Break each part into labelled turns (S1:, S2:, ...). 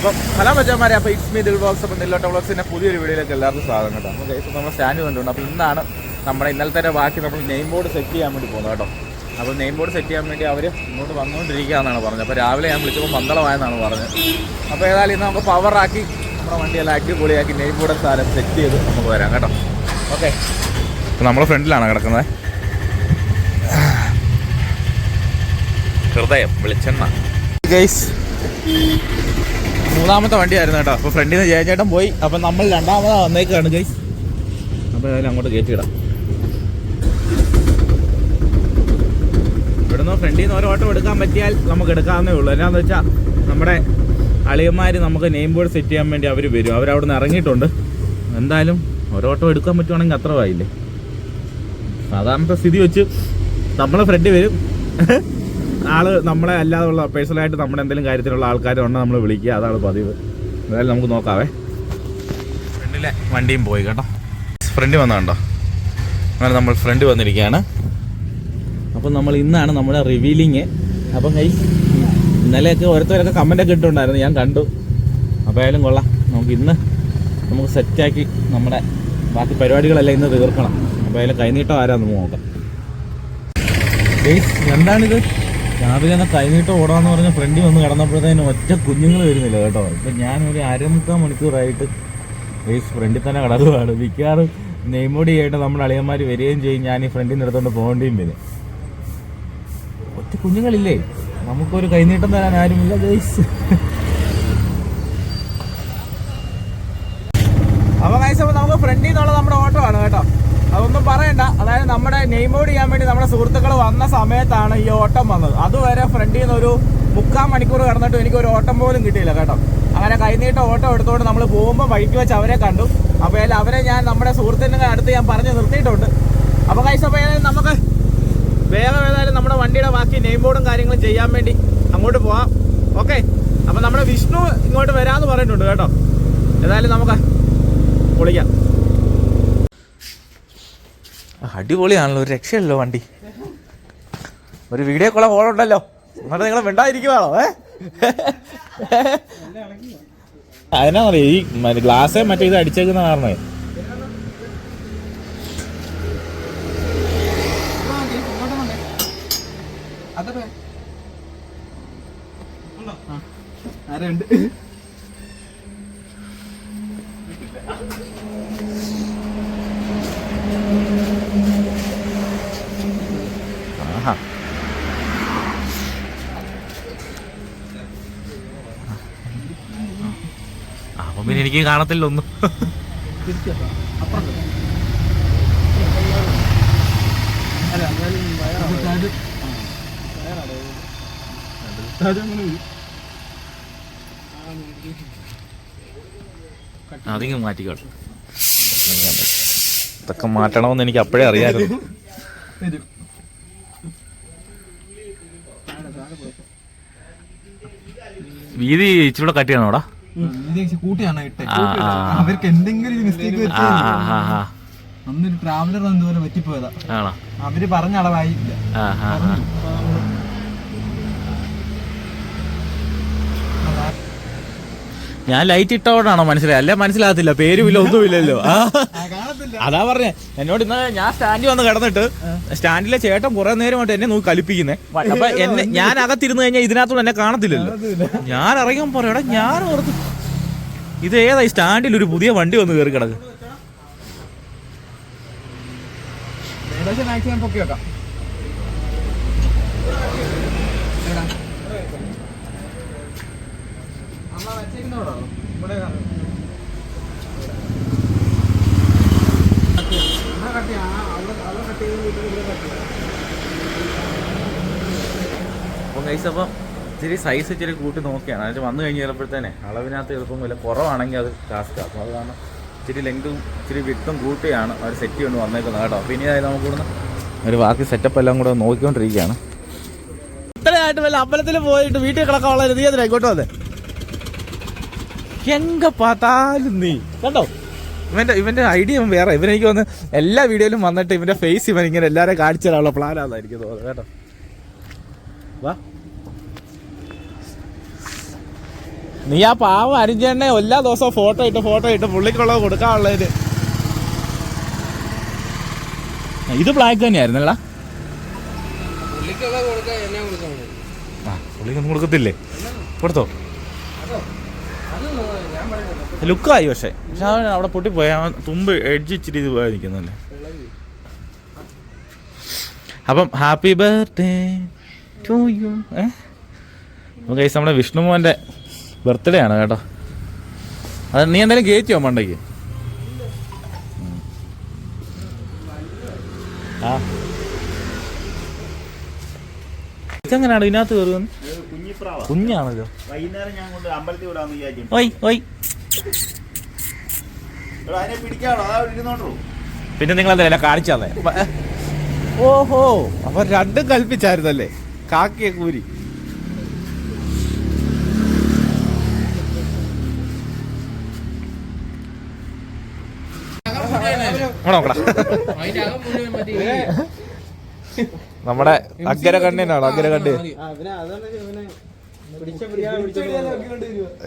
S1: അപ്പം ഹലോ മച്ചന്മാരെ അപ്പോൾ ഇറ്റ്സ് മീ ദിൽ ബോക്സ് അപ്പോൾ നെല്ലോട്ട ബ്ലോഗ്സിന്റെ പുതിയൊരു വീഡിയോയിലേക്ക് എല്ലാവർക്കും സ്വാഗതം കേട്ടോ. നമുക്ക് ഇപ്പോൾ നമ്മൾ സ്റ്റാൻഡ് കണ്ടുകൊണ്ട് അപ്പോൾ ഇന്നാണ് നമ്മുടെ ഇന്നലത്തെ ബാക്കി നമ്മൾ നെയിം ബോർഡ് സെറ്റ് ചെയ്യാൻ വേണ്ടി പോകുന്നത് കേട്ടോ. അപ്പോൾ നെയിം ബോർഡ് സെറ്റ് ചെയ്യാൻ വേണ്ടി അവർ ഇങ്ങോട്ട് വന്നുകൊണ്ടിരിക്കുകയെന്നാണ് പറഞ്ഞത്. അപ്പോൾ രാവിലെ ഞാൻ വിളിച്ചപ്പോൾ പന്തളമായെന്നാണ് പറഞ്ഞത്. അപ്പോൾ ഏതായാലും ഇന്ന് നമുക്ക് പവറാക്കി നമ്മുടെ വണ്ടിയെല്ലാം അടിപൊളിയാക്കി നെയിം ബോർഡ് സാധനം സെറ്റ് ചെയ്ത് നമുക്ക് വരാം കേട്ടോ. ഓക്കെ അപ്പോൾ നമ്മുടെ ഫ്രണ്ടിലാണ് കിടക്കുന്നത്? ഹൃദയം വെളിച്ചെണ്ണ. ഗൈസ് മൂന്നാമത്തെ വണ്ടിയായിരുന്നു കേട്ടോ. അപ്പോൾ ഫ്രണ്ടിൽ നിന്ന് ജയചേട്ടൻ പോയി. അപ്പോൾ നമ്മൾ രണ്ടാമതാ വന്നേക്കാണ് ഗൈസ് അപ്പോൾ ഏതായാലും അങ്ങോട്ട് കയറ്റിയിടാം. ഇവിടുന്ന് ഫ്രണ്ടിൽ നിന്ന് ഓരോ ഓട്ടം എടുക്കാൻ പറ്റിയാൽ നമുക്ക് എടുക്കാവുന്നേ ഉള്ളൂ. എന്നാന്ന് വെച്ചാൽ നമ്മുടെ അളിയന്മാർ നമുക്ക് നെയിം ബോർഡ് സെറ്റ് ചെയ്യാൻ വേണ്ടി അവർ വരും. അവരവിടെ നിന്ന് ഇറങ്ങിയിട്ടുണ്ട്. എന്തായാലും ഓരോ ഓട്ടം എടുക്കാൻ പറ്റുവാണെങ്കിൽ അത്ര വായില്ലേ? സാധാരണത്തെ സ്ഥിതി വെച്ച് നമ്മളെ ഫ്രണ്ട് വരും. ആൾ നമ്മളെ അല്ലാതെയുള്ള പേഴ്സണലായിട്ട് നമ്മുടെ എന്തെങ്കിലും കാര്യത്തിലുള്ള ആൾക്കാരെ ഉണ്ടെങ്കിൽ നമ്മൾ വിളിക്കുക. അതാണ് പതിവ്. എന്തായാലും നമുക്ക് നോക്കാവേ. ഫ്രണ്ടിലെ വണ്ടിയും പോയി കേട്ടോ. ഫ്രണ്ട് വന്ന കണ്ടോ? അങ്ങനെ നമ്മൾ ഫ്രണ്ട് വന്നിരിക്കുകയാണ്. അപ്പം നമ്മൾ ഇന്നാണ് നമ്മുടെ റിവീലിങ് അപ്പം കൈ ഇന്നലെയൊക്കെ ഓരോരുത്തരൊക്കെ കമന്റൊക്കെ ഇട്ടുണ്ടായിരുന്നു. ഞാൻ കണ്ടു. അപ്പോൾ ആയാലും കൊള്ളാം. നമുക്ക് ഇന്ന് നമുക്ക് സെറ്റാക്കി നമ്മുടെ ബാക്കി പരിപാടികളെല്ലാം ഇന്ന് തീർക്കണം. അപ്പോൾ അതിൽ കൈനീട്ടം ആരാന്ന് നോക്കാം. എന്താണിത്? രാവിലെ തന്നെ കൈനീട്ട് ഓടാന്ന് പറഞ്ഞ ഫ്രണ്ടിൽ വന്ന് കിടന്നപ്പോഴത്തേനും ഒറ്റ കുഞ്ഞുങ്ങൾ വരുന്നില്ല കേട്ടോ. ഇപ്പം ഒരു അരമുക്കാൽ മണിക്കൂറായിട്ട് ഈ ഫ്രണ്ടിൽ തന്നെ കിടക്കുകയാണ് മിക്കവാറും നെയ്മോടി ആയിട്ട് നമ്മുടെ അളിയന്മാർ വരികയും ചെയ്യും. ഞാൻ ഈ ഫ്രണ്ടിൽ നിന്ന് പോകേണ്ടിയും വരും. ഒറ്റ കുഞ്ഞുങ്ങളില്ലേ? നമുക്കൊരു കൈനീട്ടം തരാൻ ആരുമില്ല ഗെയ്സ് അപ്പൊ ഗൈസ് അപ്പൊ നമുക്ക് ഫ്രണ്ടിൽ നിന്നുള്ള നമ്മുടെ ഓട്ടോ ആണ് കേട്ടോ അതൊന്നും പറയണ്ട അതായത് നമ്മുടെ നെയ്മോഡ് ചെയ്യാൻ വേണ്ടി നമ്മുടെ സുഹൃത്തുക്കൾ വന്ന സമയത്താണ് ഈ ഓട്ടം വന്നത്. അതുവരെ ഫ്രണ്ടിൽ നിന്ന് ഒരു മുക്കാൽ മണിക്കൂർ കടന്നിട്ട് എനിക്ക് ഒരു ഓട്ടം പോലും കിട്ടിയില്ല കേട്ടോ. അങ്ങനെ കൈനീട്ട ഓട്ടം എടുത്തുകൊണ്ട് നമ്മൾ പോകുമ്പോൾ വഴിക്ക് വെച്ച് അവരെ കണ്ടു. അപ്പോൾ അവരെ ഞാൻ നമ്മുടെ സുഹൃത്തിന്റെ അടുത്ത് ഞാൻ പറഞ്ഞു നിർത്തിയിട്ടുണ്ട്. അപ്പോൾ കൈസ് അപ്പോൾ നമുക്ക് വേഗം ഏതായാലും നമ്മുടെ വണ്ടിയുടെ ബാക്കി നെയിം ബോർഡും കാര്യങ്ങളും ചെയ്യാൻ വേണ്ടി അങ്ങോട്ട് പോവാം. ഓക്കെ അപ്പോൾ നമ്മുടെ വിഷ്ണു ഇങ്ങോട്ട് വരാമെന്ന് പറഞ്ഞിട്ടുണ്ട് കേട്ടോ. ഏതായാലും നമുക്ക് പൊളിക്കാം. അടിപൊളിയാണല്ലോ ഒരു രക്ഷയല്ലോ വണ്ടി ഒരു വീഡിയോ കോള ഉണ്ടല്ലോ എന്നിട്ട് നിങ്ങൾ മിണ്ടായിരിക്കുവാണോ ഏ അതിനാണല്ലോ ഈ ഗ്ലാസ് മറ്റേ ഇത് അടിച്ചേക്കുന്ന കാരണേ
S2: ആരുണ്ട്
S1: എനിക്ക് കാണത്തില്ല ഒന്നും. അധികം മാറ്റിക്കോട്ടെ. ഇതൊക്കെ മാറ്റണമെന്ന് എനിക്ക് അപ്പോഴേ അറിയാമായിരുന്നു വീതി
S2: ഇച്ചിരി കൂടെ കട്ടിയാണോടാ? കൂട്ടിയാണോ ഇട്ടെ. അവർക്ക് എന്തെങ്കിലും ഒരു മിസ്റ്റേക്ക്
S1: ആ
S2: അന്നൊരു ട്രാവലർ എന്തോലെ പറ്റിപ്പോയതാ.
S1: ആണോ?
S2: അവർ പറഞ്ഞ അളവായില്ല.
S1: ഞാൻ ലൈറ്റ് ഇട്ടോടാണോ മനസ്സിലായി അല്ലേ മനസ്സിലാകത്തില്ല. പേരുമില്ല ഒന്നുമില്ലല്ലോ. അതാ പറഞ്ഞേ. എന്നോട് ഇന്ന് ഞാൻ സ്റ്റാൻഡിൽ വന്ന് കിടന്നിട്ട് സ്റ്റാൻഡിലെ ചേട്ടൻ കുറെ നേരമായിട്ട് എന്നെ നോക്കി കലിപ്പിക്കുന്നേ അപ്പൊ എന്നെ ഞാൻ അകത്തിരുന്ന് കഴിഞ്ഞാൽ ഇതിനകത്തോട് എന്നെ കാണത്തില്ലല്ലോ. ഞാൻ ഇറങ്ങാൻ പറയടാ ഞാൻ ഓർത്ത് ഇത് ഏതായി സ്റ്റാൻഡിൽ ഒരു പുതിയ വണ്ടി വന്ന് കയറി കിടക്ക്. അപ്പം അപ്പം ഇച്ചിരി സൈസ് ഇച്ചിരി കൂട്ടി നോക്കിയാണ്. അതിൽ വന്നു കഴിഞ്ഞ് ചിലപ്പോഴത്തേനെ അളവിനകത്ത് എളുപ്പം വില കുറവാണെങ്കിൽ അത് ടാസ്ക്കാണ് അപ്പോൾ അത് കാരണം ഇച്ചിരി ലെങ്തും ഇച്ചിരി വിട്ടും കൂട്ടിയാണ് അവർ സെറ്റ് കൊണ്ട് വന്നേക്കുന്നത് കേട്ടോ. അപ്പോൾ ഇനി അതായത് നമുക്ക് ഇവിടുന്ന് ഒരു ബാക്കി സെറ്റപ്പ് എല്ലാം കൂടെ നോക്കിക്കൊണ്ടിരിക്കുകയാണ്. ഇത്രയായിട്ട് വല്ല അമ്പലത്തിൽ പോയിട്ട് വീട്ടിൽ കിടക്കാനുള്ള നീ തീയതി ഇങ്ങോട്ട് വന്നേ. എങ്ക പാത്താലും നീ. കേട്ടോ ഇവന്റെ ഇവന്റെ ഐഡിയ വേറെ. ഇവനെനിക്ക് വന്ന് എല്ലാ വീഡിയോയിലും വന്നിട്ട് ഇവന്റെ ഫേസ് ഇവൻ ഇങ്ങനെ എല്ലാവരെയും കാണിച്ചു തരാനുള്ള പ്ലാനാണെന്ന് എനിക്ക് തോന്നുന്നത്. കേട്ടോ? വാ. നീ ആ പാവം അരിഞ്ചേണ്ണെ എല്ലാ ദിവസവും ഫോട്ടോ ഇട്ട് ഫോട്ടോ ഇട്ട് പുള്ളിക്കുള്ളത് കൊടുക്കാനുള്ളത് ഇത് ബ്ലാക്ക് തന്നെയായിരുന്നല്ല പുള്ളിക്കൊന്നും കൊടുക്കത്തില്ലേ? കൊടുത്തോ. ലുക്കായി പക്ഷേ. പക്ഷെ അവൻ അവിടെ പൊട്ടിപ്പോയി. അവൻ തുമ്പ് എഡ്ജ് ഇച്ചിരി ഇത് പോയി നിൽക്കുന്നല്ലേ അപ്പം ഹാപ്പി ബർത്ത്ഡേ ടു യു ഏ? കൈസ് നമ്മുടെ വിഷ്ണുമോന്റെ ബർത്ത്ഡേ ആണ് കേട്ടോ. അത് നീ എന്തായാലും കയറ്റിയോ മണ്ടയ്ക്ക്. ആ. ഇതെങ്ങനെയാണ് ഇതിനകത്ത് കയറുന്നത്? കുഞ്ഞാണല്ലോ. ഓയ് ഓയ്. പിന്നെ നിങ്ങൾ എന്തായാലും കാണിച്ചാന്നേ ഓഹോ അപ്പൊ രണ്ടും കൽപ്പിച്ചായിരുന്നല്ലേ? കാക്കിയ കൂരി.
S2: മതി
S1: നമ്മുടെ അഗ്ര കണ്ണിനാണ് അഗ്ര കണ്ണ്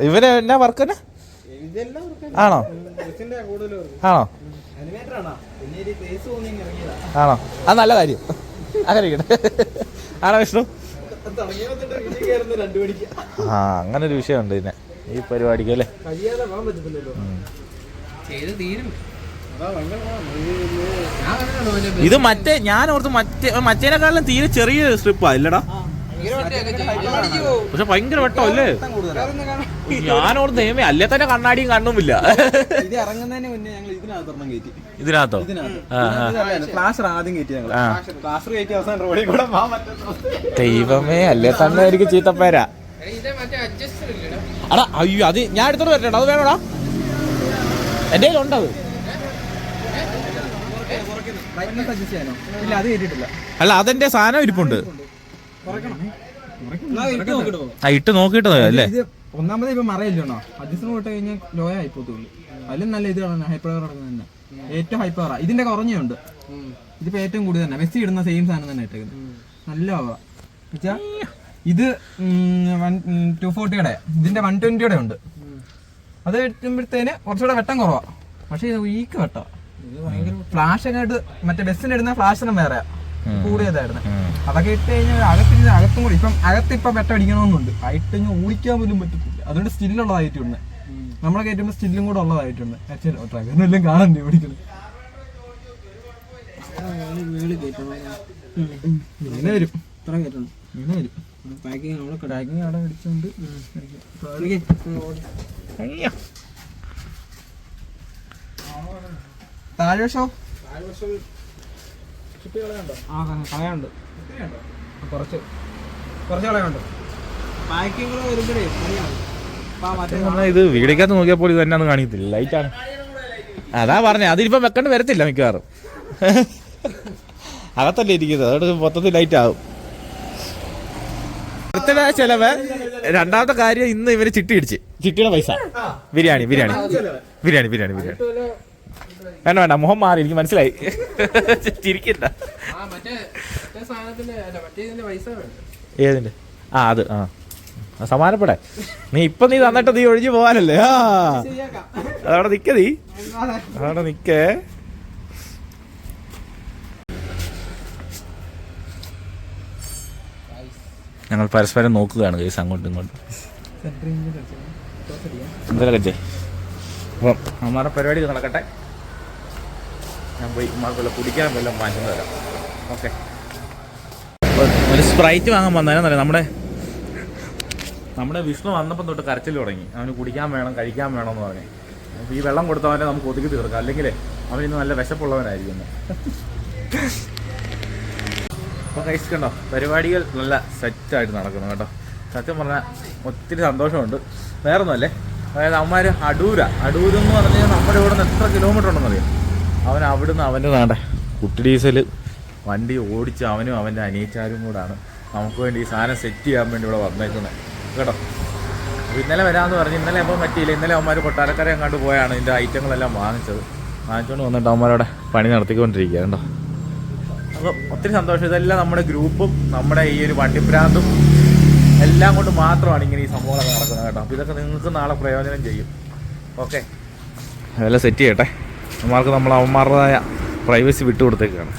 S1: ഇവന് എന്നാ വർക്കന് ആണോ? ആണോ? ആണോ? അത് നല്ല കാര്യം. അങ്ങനെ ആണോ വിഷ്ണു? ആ അങ്ങനെ ഒരു വിഷയമുണ്ട് പിന്നെ ഈ പരിപാടിക്ക് അല്ലേ?
S2: തീരും.
S1: ഇത് മറ്റേ ഞാൻ ഓർത്ത് മറ്റേ മറ്റേനെക്കാളും തീരെ ചെറിയ സ്ട്രിപ്പാ ഇല്ലടാ. പക്ഷെ ഭയങ്കര വെട്ടം അല്ലേ? ഞാൻ ഓർത്ത് നിയമേ അല്ലേ തന്നെ കണ്ണാടിയും കണ്ണുമില്ല.
S3: ഇത് ഇറങ്ങുന്നതിന് മുന്നേ ഞങ്ങൾ ഇതിനകത്ത്? ഒരെണ്ണം കയറ്റി
S1: ഇതിനകത്തോ.
S3: ക്ലാസ് ആദ്യം കയറ്റി ഞങ്ങൾ. ക്ലാസ് കയറ്റി അവസാനം റോഡിൽ കൂടെ
S1: ദൈവമേ അല്ലേ തന്നെ എനിക്ക് ചീത്തപ്പേരാ. അടാ അയ്യോ അത് ഞാൻ എടുത്തോണ്ട് വരട്ടെടാ അത് വേണോടാ? എന്റെ കയ്യിലുണ്ട് അത്
S3: സജസ്റ്റ് ചെയ്യാനോ ഇല്ല അത്
S1: അല്ല അതെന്റെ സാധനം ഇരിപ്പുണ്ട്. ആ ഇട്ട് നോക്കിയിട്ട് അല്ലേ?
S3: ഒന്നാമത് ഇപ്പൊ മറയില്ലോ അഡ്ജസ്റ്റ് പോയിട്ട് കഴിഞ്ഞാൽ ലോ ആയി പോത്തുള്ളൂ അതിലും നല്ല ഇത് ഹൈപ്പർ തന്നെ. ഏറ്റവും ഹൈപ്പർ ഇതിന്റെ കുറഞ്ഞുണ്ട് ഇതിപ്പോ ഏറ്റവും കൂടുതൽ തന്നെ. മെസ്സി ഇടുന്ന സെയിം സാധനം തന്നെ ഇട്ടേക്കുന്നത്. നല്ല പവറാ വെച്ചാ ഇത് ടു ഫോർട്ടിയുടെ ഇതിന്റെ വൺ ട്വന്റിയുടെ ഉണ്ട്. അത് കിട്ടുമ്പോഴത്തേന് കുറച്ചുകൂടെ വെട്ടം കുറവാ. പക്ഷെ ഇത് വീക്ക് വെട്ടാ ഫ്ലാഷ് അങ്ങോട്ട് മറ്റേ ബസ്സിന് ഇടുന്ന ഫ്ലാഷ് ഒന്നും വേറെ. കൂടിയതായിരുന്നു. അതൊക്കെ ഇട്ട് കഴിഞ്ഞാൽ അകത്തിന് അകത്തും കൂടി. ഇപ്പം അകത്ത് ഇപ്പം വെട്ടം അടിക്കണമെന്നുണ്ട് ആയിട്ട് ഇങ്ങനെ ഓടിക്കാൻ പോലും പറ്റത്തില്ല. അതുകൊണ്ട് സ്റ്റില്ലുള്ളതായിട്ടുണ്ട് നമ്മളെ കയറ്റുമ്പോൾ സ്റ്റില്ലും കൂടെ ഉള്ളതായിട്ടുണ്ട് ട്രഗറിനെല്ലാം കാണണ്ടേ ഓടിക്കുന്നത് ഇങ്ങനെ വരും. ഇങ്ങനെ വരും. പാക്കിങ് അവിടെ പാക്കിങ് അവിടെ ഷോ? ആ കളയുണ്ട് കുറച്ച്. കുറച്ച് കളയുണ്ട് പാക്കിങ് വരുമ്പോഴേ
S1: സത്യം പറഞ്ഞാ ഇത് വീടിക്കകത്ത് നോക്കിയപ്പോൾ ഇത് തന്നെ കാണിക്കത്തില്ല. ലൈറ്റാണ് അതാ പറഞ്ഞേ. അതിനിപ്പം വെക്കണ്ട് വരത്തില്ല മിക്കവാറും. അകത്തല്ലേ ഇരിക്കുന്നത്. അതുകൊണ്ട് മൊത്തത്തിൽ ലൈറ്റ് ആവും. ബർത്ത്ഡേ ചെലവ് രണ്ടാമത്തെ കാര്യം ഇന്ന് ഇവർ ചിട്ടി ഇടിച്ച്. ചിട്ടിയുടെ പൈസ. ബിരിയാണി ബിരിയാണി. ബിരിയാണി ബിരിയാണി ബിരിയാണി. വേണ്ട വേണ്ട മുഖം മാറി എനിക്ക് മനസ്സിലായി. ചിരിക്കണ്ട. ഏതിന്റെ? ആ അത് ആ. സമാനപ്പെടാ സമാനപ്പെടെ. നീ ഇപ്പൊ നീ തന്നിട്ട് നീ ഒഴിഞ്ഞു പോവാനല്ലേ ആ. അതവിടെ നിക്ക നീ. അതവിടെ നിക്കേ. ഞങ്ങൾ പരസ്പരം നോക്കുകയാണ് കേസ് അങ്ങോട്ടും ഇങ്ങോട്ടും. എന്തായാലും കച്ചേ അപ്പം അമ്മാരുടെ പരിപാടി നടക്കട്ടെ. ഞാൻ പോയി ഉമ്മാർക്ക് കുടിക്കാൻ വല്ലതും വാങ്ങിച്ചു തരാം ഓക്കെ. ഒരു സ്പ്രൈറ്റ് വാങ്ങാൻ വന്നേരം നമ്മുടെ? നമ്മുടെ വിഷ്ണു വന്നപ്പം തൊട്ട് കരച്ചിൽ തുടങ്ങി. അവന് കുടിക്കാൻ വേണം കഴിക്കാൻ വേണം എന്ന് പറഞ്ഞു. ഈ വെള്ളം കൊടുത്തവനെ നമുക്ക് ഒതുക്കി തീർക്കാം. അല്ലെങ്കിൽ അവൻ ഇന്ന് നല്ല വിശപ്പുള്ളവനായിരിക്കും. അപ്പോൾ കഴിച്ച് കണ്ടോ പരിപാടികൾ നല്ല സെറ്റായിട്ട് നടക്കുന്നു കേട്ടോ. സത്യം പറഞ്ഞാൽ ഒത്തിരി സന്തോഷമുണ്ട്. വേറൊന്നുമല്ലേ? അതായത് അവന്മാർ അടൂര. അടൂരെന്ന് പറഞ്ഞാൽ നമ്മുടെ ഇവിടെ നിന്ന് എത്ര കിലോമീറ്റർ ഉണ്ടെന്നറിയാം അവൻ അവിടുന്ന് അവന്റെ നാടെ. കുട്ടി ഡീസൽ വണ്ടി ഓടിച്ച് അവനും അവന്റെ അനിയച്ചാരും കൂടാണ്. നമുക്ക് വേണ്ടി ഈ സാധനം സെറ്റ് ചെയ്യാൻ വേണ്ടി ഇവിടെ വന്നേക്കുന്നത് കേട്ടോ? ഇന്നലെ വരാമെന്ന് പറഞ്ഞ് ഇന്നലെ അപ്പം പറ്റിയില്ല. ഇന്നലെ അവന്മാർ കൊട്ടാരക്കര അങ്ങോട്ട് പോയാണ് ഇതിന്റെ ഐറ്റങ്ങളെല്ലാം വാങ്ങിച്ചത്. വാങ്ങിച്ചുകൊണ്ട് വന്നിട്ട് അവന്മാരവിടെ പണി നടത്തിക്കൊണ്ടിരിക്കുക കേട്ടോ അപ്പോൾ ഒത്തിരി സന്തോഷം. ഇതെല്ലാം നമ്മുടെ ഗ്രൂപ്പും നമ്മുടെ ഈ ഒരു വണ്ടിപ്രാന്തും എല്ലാം കൊണ്ട് മാത്രമാണ് ഇങ്ങനെ ഈ സംഭവങ്ങളൊക്കെ നടക്കുന്നത് കേട്ടോ. അപ്പോൾ ഇതൊക്കെ നിങ്ങൾക്ക് നാളെ പ്രയോജനം ചെയ്യും. ഓക്കെ. അതെല്ലാം സെറ്റ് ചെയ്യട്ടെ. നമ്മൾക്ക് നമ്മൾ അവന്മാരുടേതായ പ്രൈവസി വിട്ടുകൊടുത്തേക്കാണ്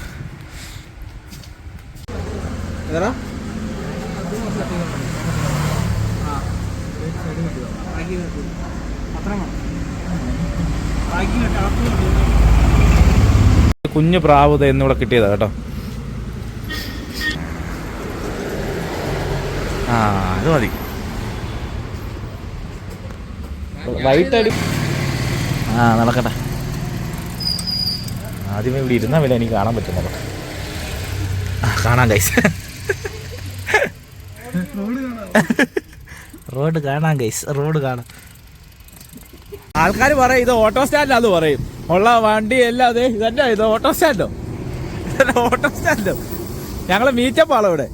S1: കുഞ്ഞു പ്രാവുത എന്നിവിടെ കിട്ടിയതാ കേട്ടോ. ആ അത് മതി. വൈകിട്ടടി ആ നടക്കട്ടെ. ആദ്യമേ ഇവിടെ ഇരുന്നാൽ വല്ല എനിക്ക് കാണാൻ പറ്റുന്നുള്ളൂ കാണാം ഗൈസ് റോഡ് കാണാം ഗൈസ് റോഡ് കാണാം. ആൾക്കാർ പറയും ഇത് ഓട്ടോ സ്റ്റാൻഡാന്ന് പറയും. ഉള്ള വണ്ടി എല്ലാം അതെ ഇതന്നെ ഇത് ഓട്ടോ സ്റ്റാൻഡോ ഇതന്നെ ഓട്ടോ സ്റ്റാൻഡോ ഞങ്ങൾ മീറ്റപ്പാളോ ഇവിടെ.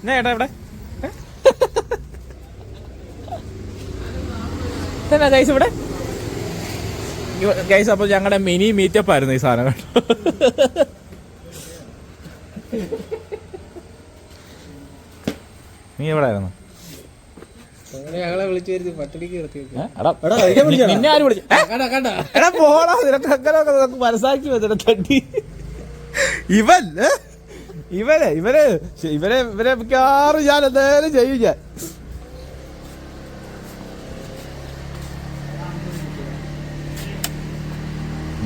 S1: എന്നാ ഏട്ടാ ഇവിടെ? എന്നാ ഗൈസ് ഇവിടെ? ഗൈസ് അപ്പൊ ഞങ്ങളുടെ മിനി മീറ്റപ്പ് ആയിരുന്നു ഈ സാധനം കേട്ടോ നീ എവിടെ ആയിരുന്നു?
S2: ഇവൻ ഇവരെ ഇവരെ ഇവരെ ഇവരെ നിർത്തി
S1: ഞാൻ എടാ, ചെയ്യും നിന്നെ ആര് വിളിച്ചു ഏ?
S2: കണ്ട കണ്ട
S1: എടാ പോടാ നിനക്ക് അങ്ങനെയൊക്കെ നിനക്ക് മനസ്സാക്കി വെച്ചിട്ട് തട്ടി ഇവൻ ഏ? ഇവനെ ഇവനെ ശ്ശെ, ഇവനെ ഇവനെ മിക്കവാറും ഞാൻ എന്തായാലും ചെയ്യും ഞാൻ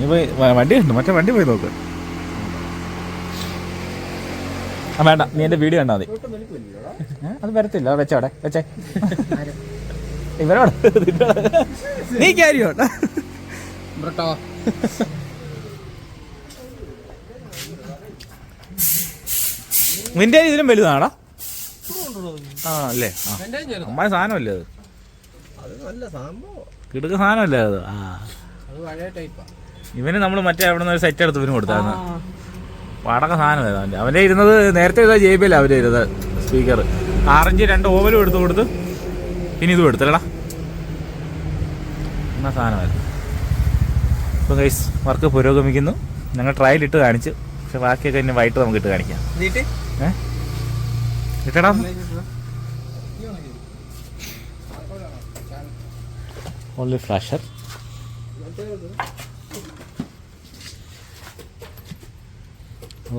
S1: നീ പോയി വണ്ടി ഉണ്ട് മറ്റേ വണ്ടി പോയി നോക്ക്. ആ വേണ്ട. നീ എന്റെ വീഡിയോ കണ്ടാ മതി. അത് വരത്തില്ല. അത് വെച്ചോടെ വെച്ചേ. ഇവരോട്. നീ കാര്യോട്ടാ നിന്റെ ഇതിലും വലുതാണോ ആ അല്ലേ? അമ്മായ സാധനമല്ലേ അത്? കിടുക്ക സാധനമല്ലേ അത്? ആ. ഇവന് നമ്മൾ മറ്റേ അവിടെ നിന്ന് ഒരു സെറ്റ് എടുത്ത് ഇവന് കൊടുത്തായിരുന്നു. സാധനമായിരുന്നു അവന്റെ അവന്റെ ഇരുന്നത് നേരത്തെ ഇതാ ജെ ബി അല്ല അവന്റെ ഇരുന്നത് സ്പീക്കർ ആറഞ്ച് രണ്ട് ഓവലും എടുത്ത് കൊടുത്ത് പിന്നെ ഇതും എടുത്തല്ലടാ. എന്നാ സാധനമായിരുന്നു. ഇപ്പം കൈസ് വർക്ക് പുരോഗമിക്കുന്നു. ഞങ്ങൾ ട്രയൽ ഇട്ട് കാണിച്ചു. പക്ഷെ ബാക്കിയൊക്കെ ഇനി വൈകിട്ട് നമുക്ക് ഇട്ട് കാണിക്കാം. ഇട്ടടാ. ഓൺലി ഫ്ലാഷർ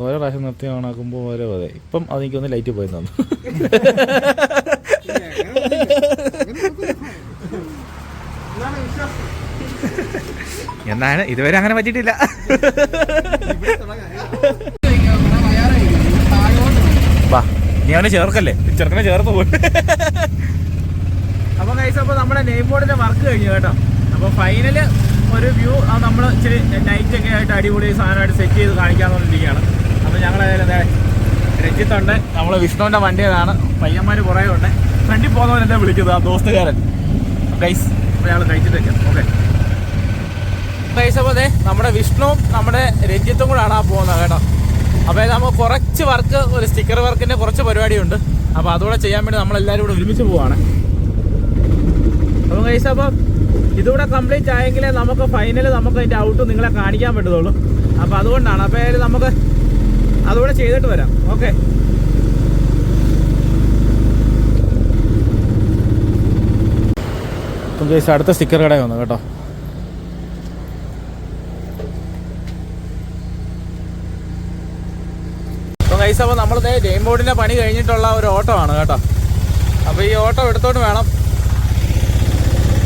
S1: ഓരോ പ്രാവശ്യം നിർത്തി ഓണാക്കുമ്പോൾ ഓരോ അതെ. ഇപ്പം അതെനിക്കൊന്ന് ലൈറ്റ് പോയി തന്നു. എന്നാണ്? ഇതുവരെ അങ്ങനെ പറ്റിയിട്ടില്ല. വാ നീ അവനെ ചേർക്കല്ലേ? ചെറുക്കനെ ചേർത്ത് പോയി. അപ്പൊ കൈസ് അപ്പൊ നമ്മുടെ നെയിം ബോർഡിന്റെ വർക്ക് കഴിഞ്ഞു കേട്ടോ. അപ്പൊ ഫൈനൽ ഒരു വ്യൂ. അത് നമ്മൾ ഇച്ചിരി നൈറ്റ് ഒക്കെ ആയിട്ട് അടിപൊളി സാധനമായിട്ട് സെറ്റ് ചെയ്ത് വേണ്ടിയിരിക്കുകയാണ് അപ്പോൾ ഞങ്ങൾ രഞ്ജിത്തുണ്ട്. നമ്മൾ വിഷ്ണുവിന്റെ വണ്ടിയതാണ് പയ്യന്മാർ കുറേ ഉണ്ട്. ഫ്രണ്ടിൽ പോകുന്നവൻ എന്നെ വിളിക്കുന്നത്? ആ ദോസ്തുകാരൻ. ഗൈസ് അപ്പോൾ ഞങ്ങൾ കഴിച്ചിട്ട് വയ്ക്കാം ഓക്കെ ഗൈസ് അപ്പോൾ അതെ നമ്മുടെ വിഷ്ണുവും നമ്മുടെ രഞ്ജിത്തും കൂടാണ് ആ പോകുന്നത് കേട്ടോ. അപ്പോൾ നമ്മൾ കുറച്ച് വർക്ക് ഒരു സ്റ്റിക്കർ വർക്കിന്റെ കുറച്ച് പരിപാടിയുണ്ട്. അപ്പോൾ അതുകൂടെ ചെയ്യാൻ വേണ്ടി നമ്മളെല്ലാവരും കൂടെ ഒരുമിച്ച് പോവാണ്. അപ്പോൾ ഗൈസ് അപ്പോൾ ഇതുകൂടെ കംപ്ലീറ്റ് ആയെങ്കിലേ നമുക്ക് ഫൈനൽ നമുക്ക് അതിന്റെ ഔട്ട് നിങ്ങളെ കാണിക്കാൻ പറ്റത്തുള്ളൂ. അപ്പോൾ അതുകൊണ്ടാണ്. അപ്പോൾ ഏതായാലും നമുക്ക് അതുകൂടെ ചെയ്തിട്ട് വരാം. ഓക്കെ അടുത്ത സ്റ്റിക്കർ കടയിൽ വന്നു കേട്ടോ. അപ്പോൾ ഗൈസ് അപ്പോൾ നമ്മൾ ഗെയിം ബോർഡിന്റെ പണി കഴിഞ്ഞിട്ടുള്ള ഒരു ഓട്ടോ ആണ് കേട്ടോ. അപ്പോൾ ഈ ഓട്ടോ എടുത്തോണ്ട് വേണം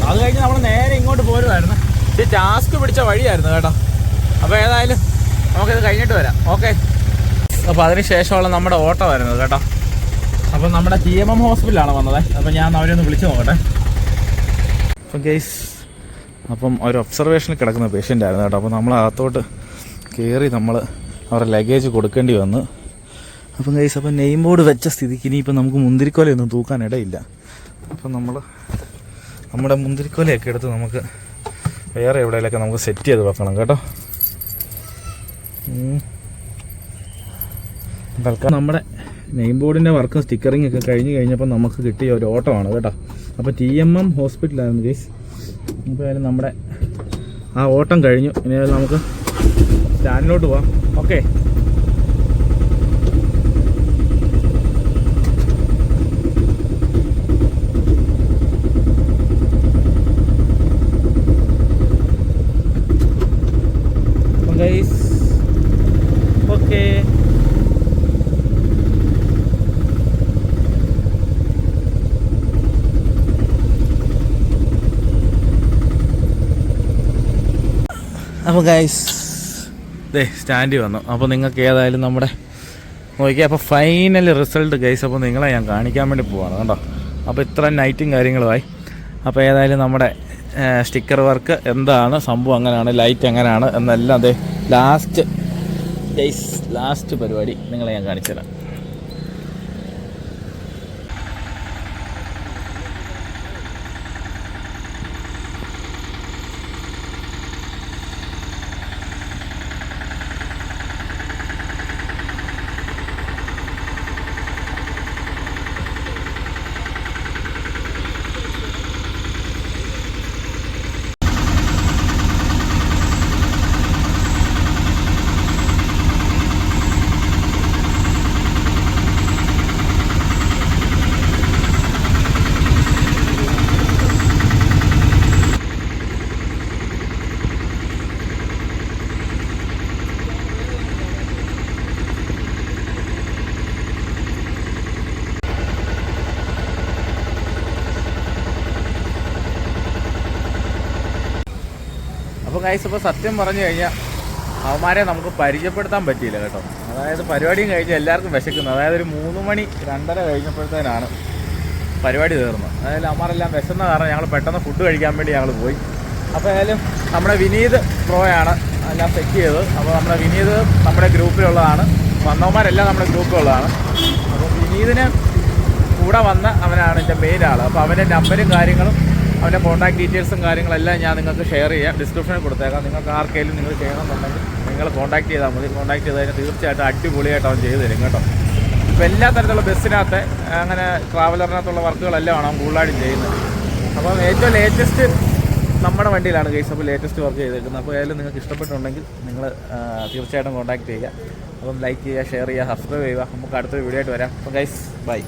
S1: അത് കഴിഞ്ഞ് നമ്മൾ നേരെ ഇങ്ങോട്ട് പോരുമായിരുന്നു ഇത് ടാസ്ക് പിടിച്ച വഴിയായിരുന്നു കേട്ടോ. അപ്പോൾ ഏതായാലും നമുക്കിത് കഴിഞ്ഞിട്ട് വരാം. ഓക്കെ. അപ്പോൾ അതിന് ശേഷമുള്ള നമ്മുടെ ഓട്ടോ വരുന്നത് കേട്ടോ. അപ്പോൾ നമ്മുടെ ടി എം എം ഹോസ്പിറ്റലാണ് വന്നത്. അപ്പോൾ ഞാൻ അവരെ ഒന്ന് വിളിച്ച് നോക്കട്ടെ. അപ്പം ഗെയ്സ് അപ്പം ഒരു ഒബ്സർവേഷനിൽ കിടക്കുന്ന പേഷ്യന്റ് ആയിരുന്നു കേട്ടോ. അപ്പോൾ നമ്മൾ അകത്തോട്ട് കയറി നമ്മൾ അവരുടെ ലഗേജ് കൊടുക്കേണ്ടി വന്നു. അപ്പം ഗൈസ് അപ്പം നെയിം ബോർഡ് വെച്ച സ്ഥിതിക്ക് ഇനിയിപ്പം നമുക്ക് മുന്തിരിക്കോലയൊന്നും തൂക്കാൻ ഇടയില്ല. അപ്പം നമ്മൾ നമ്മുടെ മുന്തിരിക്കോലയൊക്കെ എടുത്ത് നമുക്ക് വേറെ എവിടെയെങ്കിലൊക്കെ നമുക്ക് സെറ്റ് ചെയ്ത് വെക്കണം കേട്ടോ. തൽക്കാലം നമ്മുടെ നെയിം ബോർഡിന്റെ വർക്ക് സ്റ്റിക്കറിംഗ് ഒക്കെ കഴിഞ്ഞ് കഴിഞ്ഞപ്പോൾ നമുക്ക് കിട്ടിയ ഒരു ഓട്ടമാണ് കേട്ടോ. അപ്പോൾ ടി എം എം ഹോസ്പിറ്റലായിരുന്നു ഗൈസ് ഇപ്പോൾ നമ്മുടെ ആ ഓട്ടം കഴിഞ്ഞു. ഇനി നമുക്ക് സ്റ്റാൻഡിലോട്ട് പോവാം. ഓക്കെ അപ്പോൾ ഗൈസ് ദേ സ്റ്റാൻഡിൽ വന്നു. അപ്പോൾ നിങ്ങൾക്ക് ഏതായാലും നമ്മുടെ നോക്കിയാൽ അപ്പോൾ ഫൈനൽ റിസൾട്ട് ഗൈസ് അപ്പോൾ നിങ്ങളെ ഞാൻ കാണിക്കാൻ വേണ്ടി പോവാണ് കേട്ടോ. അപ്പോൾ ഇത്ര നൈറ്റും കാര്യങ്ങളുമായി. അപ്പോൾ ഏതായാലും നമ്മുടെ സ്റ്റിക്കർ വർക്ക് എന്താണ് സംഭവം അങ്ങനെയാണ് ലൈറ്റ് എങ്ങനെയാണ് എന്നെല്ലാം അതെ ലാസ്റ്റ് ഗൈസ് ലാസ്റ്റ് പരിപാടി നിങ്ങളെ ഞാൻ കാണിച്ചു തരാം അപ്പോൾ കൈസ് ഇപ്പോൾ സത്യം പറഞ്ഞു കഴിഞ്ഞാൽ അവന്മാരെ നമുക്ക് പരിചയപ്പെടുത്താൻ പറ്റിയില്ല കേട്ടോ. അതായത് പരിപാടിയും കഴിഞ്ഞ് എല്ലാവർക്കും വിശക്കുന്നു. അതായത് ഒരു മൂന്ന് മണി രണ്ടര കഴിഞ്ഞപ്പോഴത്തേനാണ് പരിപാടി തീർന്നത്. അതായത് അവന്മാരെല്ലാം വിശന്ന കാരണം ഞങ്ങൾ പെട്ടെന്ന് ഫുഡ് കഴിക്കാൻ വേണ്ടി ഞങ്ങൾ പോയി. അപ്പോൾ ഏതായാലും നമ്മുടെ വിനീത് പ്രോയാണ് എല്ലാം സെറ്റ് ചെയ്തത്. അപ്പോൾ നമ്മുടെ വിനീത് നമ്മുടെ ഗ്രൂപ്പിലുള്ളതാണ്. വന്നവന്മാരെല്ലാം നമ്മുടെ ഗ്രൂപ്പിലുള്ളതാണ്. അപ്പോൾ വിനീതിന് കൂടെ വന്ന അവനാണ് എന്റെ മെയിൻ ആൾ അപ്പോൾ അവന്റെ നമ്പരും കാര്യങ്ങളും അവന്റെ കോൺടാക്ട് ഡീറ്റെയിൽസും കാര്യങ്ങളെല്ലാം ഞാൻ നിങ്ങൾക്ക് ഷെയർ ചെയ്യാം. ഡിസ്ക്രിപ്ഷനിൽ കൊടുത്തേക്കാം. നിങ്ങൾക്ക് ആർക്കെങ്കിലും നിങ്ങൾ ചെയ്യണമെന്നുണ്ടെങ്കിൽ നിങ്ങൾ കോൺടാക്ട് ചെയ്താൽ മതി. കോൺടാക്ട് ചെയ്ത് കഴിഞ്ഞാൽ തീർച്ചയായിട്ടും അടിപൊളിയായിട്ട് അവൻ ചെയ്തു തരും കേട്ടോ. ഇപ്പോൾ എല്ലാ തരത്തിലുള്ള ബസ്സിനകത്ത് അങ്ങനെ ട്രാവലറിനകത്തുള്ള വർക്കുകളെല്ലാം ആണ് അവൻ കൂടുതലായിട്ടും ചെയ്യുന്നത്. അപ്പം ഏറ്റവും ലേറ്റസ്റ്റ് നമ്മുടെ വണ്ടിയിലാണ് കേസ് അപ്പോൾ ലേറ്റസ്റ്റ് വർക്ക് ചെയ്തേക്കുന്നത്. അപ്പോൾ ഏതായാലും നിങ്ങൾക്ക് ഇഷ്ടപ്പെട്ടുണ്ടെങ്കിൽ നിങ്ങൾ തീർച്ചയായിട്ടും കോൺടാക്ട് ചെയ്യുക. അപ്പം ലൈക്ക് ചെയ്യുക ഷെയർ ചെയ്യുക സബ്സ്ക്രൈബ് ചെയ്യുക. നമുക്ക് അടുത്തൊരു വീഡിയോ ആയിട്ട് വരാം. അപ്പോൾ ഗൈസ് ബൈ